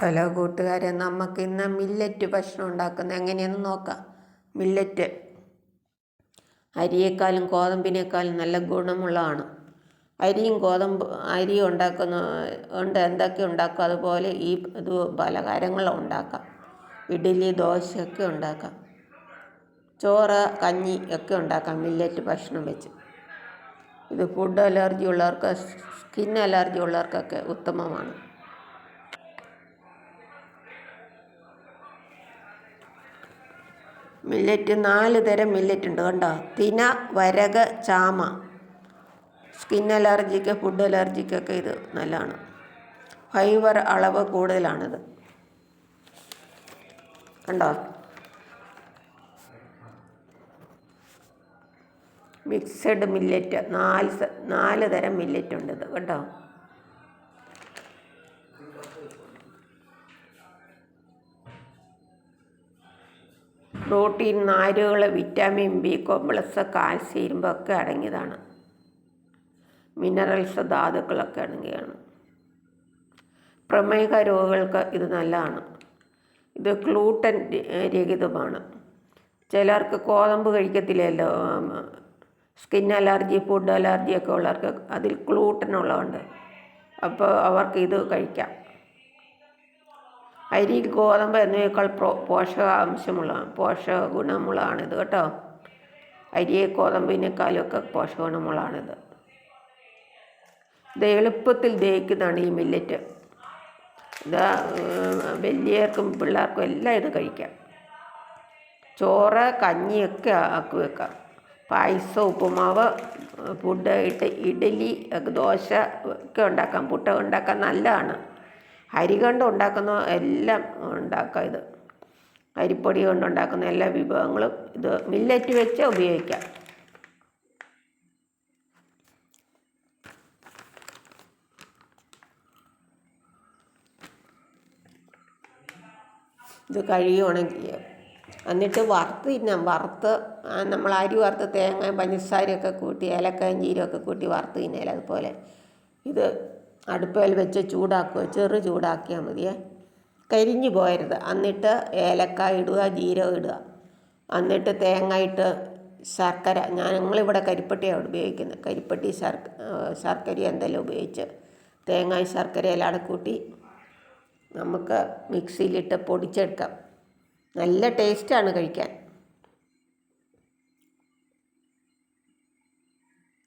Hello കൂട്ടുകാരെ നമുക്ക് ഇന്ന് മില്ലറ്റ് ഭക്ഷണം ഉണ്ടാക്കുന്നത് എങ്ങനെയെന്ന് നോക്കാം. മില്ലറ്റ് അരിയേക്കാളും ഗോതമ്പിനേക്കാളും നല്ല ഗുണമുള്ളതാണ്. അരിയും ഗോതമ്പ് അരിയും ഉണ്ടാക്കുന്ന ഉണ്ട് എന്തൊക്കെ ഉണ്ടാക്കും അതുപോലെ ഈ ഇത് പലഹാരങ്ങളും ഉണ്ടാക്കാം. ഇഡ്ഡലി ദോശയൊക്കെ ഉണ്ടാക്കാം. ചോറ് കഞ്ഞി ഒക്കെ ഉണ്ടാക്കാം മില്ലറ്റ് ഭക്ഷണം വെച്ച്. ഇത് ഫുഡ് അലർജി ഉള്ളവർക്ക് സ്കിൻ അലർജി ഉള്ളവർക്കൊക്കെ ഉത്തമമാണ്. മില്ലറ്റ് നാല് തരം മില്ലറ്റ് ഉണ്ട് കണ്ടോ? തിന വരക ചാമ. സ്കിൻ അലർജിക്ക് ഫുഡ് അലർജിക്കൊക്കെ ഇത് നല്ലതാണ്. ഫൈബർ അളവ് കൂടുതലാണിത്. കണ്ടോ? മിക്സഡ് മില്ലറ്റ് നാല് നാല് തരം മില്ലറ്റ് ഉണ്ട് ഇത് കേട്ടോ പ്രോട്ടീൻ നാരുകൾ വിറ്റാമിൻ ബി കോംപ്ലക്സ് കാൽസ്യം ഇരുമ്പൊക്കെ അടങ്ങിയതാണ്. മിനറൽസ് ധാതുക്കളൊക്കെ അടങ്ങിയതാണ്. പ്രമേഹ രോഗികൾക്ക് ഇത് നല്ലതാണ്. ഇത് ഗ്ലൂട്ടൻ രഹിതമാണ്. ചിലർക്ക് കോതമ്പ് കഴിക്കത്തില്ലല്ലോ സ്കിൻ അലർജി ഫുഡ് അലർജിയൊക്കെ ഉള്ളവർക്ക് അതിൽ ഗ്ലൂട്ടൻ ഉള്ളതുകൊണ്ട്. അപ്പോൾ അവർക്ക് ഇത് കഴിക്കാം. അരി ഗോതമ്പ് എന്നിവയേക്കാൾ പോഷകാംശമുള്ള പോഷക ഗുണമുള്ളതാണിത് കേട്ടോ. അരി ഗോതമ്പിനേക്കാളും ഒക്കെ പോഷക ഗുണമുള്ളതാണിത് ഇത് എളുപ്പത്തിൽ ദഹിക്കുന്നതാണ് ഈ മില്ലറ്റ് ഇത് വലിയർക്കും പിള്ളേർക്കും എല്ലാം ഇത് കഴിക്കാം. ചോറ് കഞ്ഞിയൊക്കെ ആക്കി വെക്കാം. പായസം ഉപ്പുമാവ് ഫുഡ് ഇട്ട് ഇഡലി ദോശ ഒക്കെ ഉണ്ടാക്കാം. പുട്ട ഉണ്ടാക്കാൻ നല്ലതാണ്. അരി കൊണ്ട് ഉണ്ടാക്കുന്ന എല്ലാം ഉണ്ടാക്കാം ഇത്. അരിപ്പൊടി കൊണ്ടുണ്ടാക്കുന്ന എല്ലാ വിഭവങ്ങളും ഇത് മില്ലറ്റ് വെച്ച് ഉപയോഗിക്കാം. ഇത് കഴുകി എന്നിട്ട് വറുത്ത് തിന്നാം വറുത്ത് നമ്മൾ അരി വറുത്ത് തേങ്ങ പഞ്ചസാരയൊക്കെ കൂട്ടി ഏലക്കായും ജീരകമൊക്കെ കൂട്ടി വറുത്ത് തിന്നേല അതുപോലെ. ഇത് അടുപ്പയിൽ വെച്ച് ചൂടാക്കുക ചെറു ചൂടാക്കിയാൽ മതിയേ. കരിഞ്ഞു പോയരുത്. എന്നിട്ട് ഏലക്കായ ഇടുക ജീരകം ഇടുക. എന്നിട്ട് തേങ്ങ ഇട്ട് ശർക്കര. ഞാൻ ഞങ്ങളിവിടെ കരിപ്പട്ടിയാണ് ഉപയോഗിക്കുന്നത് കരിപ്പട്ടി ശർക്ക ശർക്കര എന്തെല്ലാം ഉപയോഗിച്ച് തേങ്ങായും ശർക്കര എല്ലാം കൂട്ടി നമുക്ക് മിക്സിയിലിട്ട് പൊടിച്ചെടുക്കാം. നല്ല ടേസ്റ്റാണ് കഴിക്കാൻ.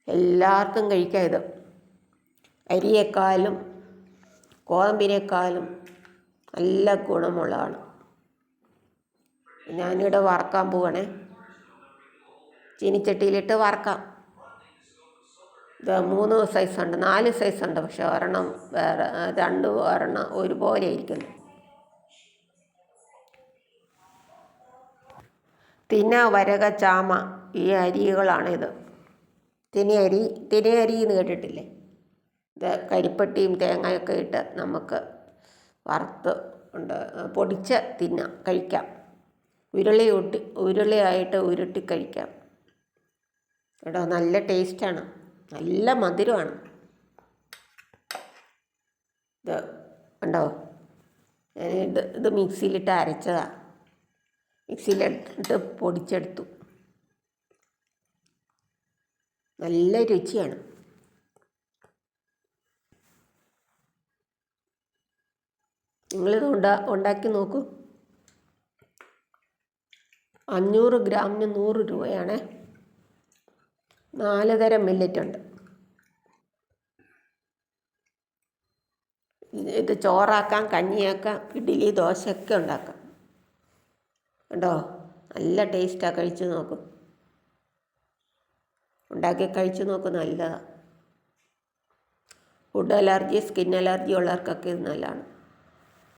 എല്ലാവർക്കും കഴിക്കാം ഇത്. അരിയേക്കാളും ഗോതമ്പിനേക്കാളും നല്ല ഗുണമുള്ളതാണ്. ഞാനിവിടെ വറക്കാൻ പോവണേ. ചീനിച്ചട്ടിയിലിട്ട് വറക്കാം. ഇത് മൂന്ന് സൈസ് ഉണ്ട് നാല് സൈസ് ഉണ്ട് പക്ഷെ ഒരെണ്ണം വേറെ രണ്ട് ഒരെണ്ണം ഒരുപോലെ ഇരിക്കുന്നു തിന വരക ചാമ ഈ അരികളാണിത്. തിനി അരി തിനയരി എന്ന് കേട്ടിട്ടില്ലേ? കരിപ്പട്ടിയും തേങ്ങയൊക്കെ ഇട്ട് നമുക്ക് വറുത്ത് ഉണ്ട് പൊടിച്ച് തിന്നാം കഴിക്കാം. ഉരുളി ഊട്ടി ഉരുളിയായിട്ട് ഉരുട്ടി കഴിക്കാം. കേട്ടോ നല്ല ടേസ്റ്റാണ്. നല്ല മധുരമാണ്. ഇത് ഉണ്ടോ ഇത് ഇത് മിക്സിയിലിട്ട് അരച്ചതാണ് മിക്സിയിലിട്ട് പൊടിച്ചെടുത്തു. നല്ല രുചിയാണ്. നിങ്ങളിത് ഉണ്ടാ ഉണ്ടാക്കി നോക്കൂ. അഞ്ഞൂറ് ഗ്രാമിന് നൂറ് രൂപയാണ്. നാല് തരം മില്ലറ്റ് ഉണ്ട് ഇത് ഇത് ചോറാക്കാം കഞ്ഞിയാക്കാം ഇഡ്ഡലി ദോശയൊക്കെ ഉണ്ടാക്കാം. കണ്ടോ? നല്ല ടേസ്റ്റാണ് കഴിച്ച് നോക്കും. ഉണ്ടാക്കി കഴിച്ച് നോക്കും നല്ലതാണ് ഫുഡ് അലർജി സ്കിൻ അലർജി ഉള്ളവർക്കൊക്കെ ഇത് നല്ലതാണ്.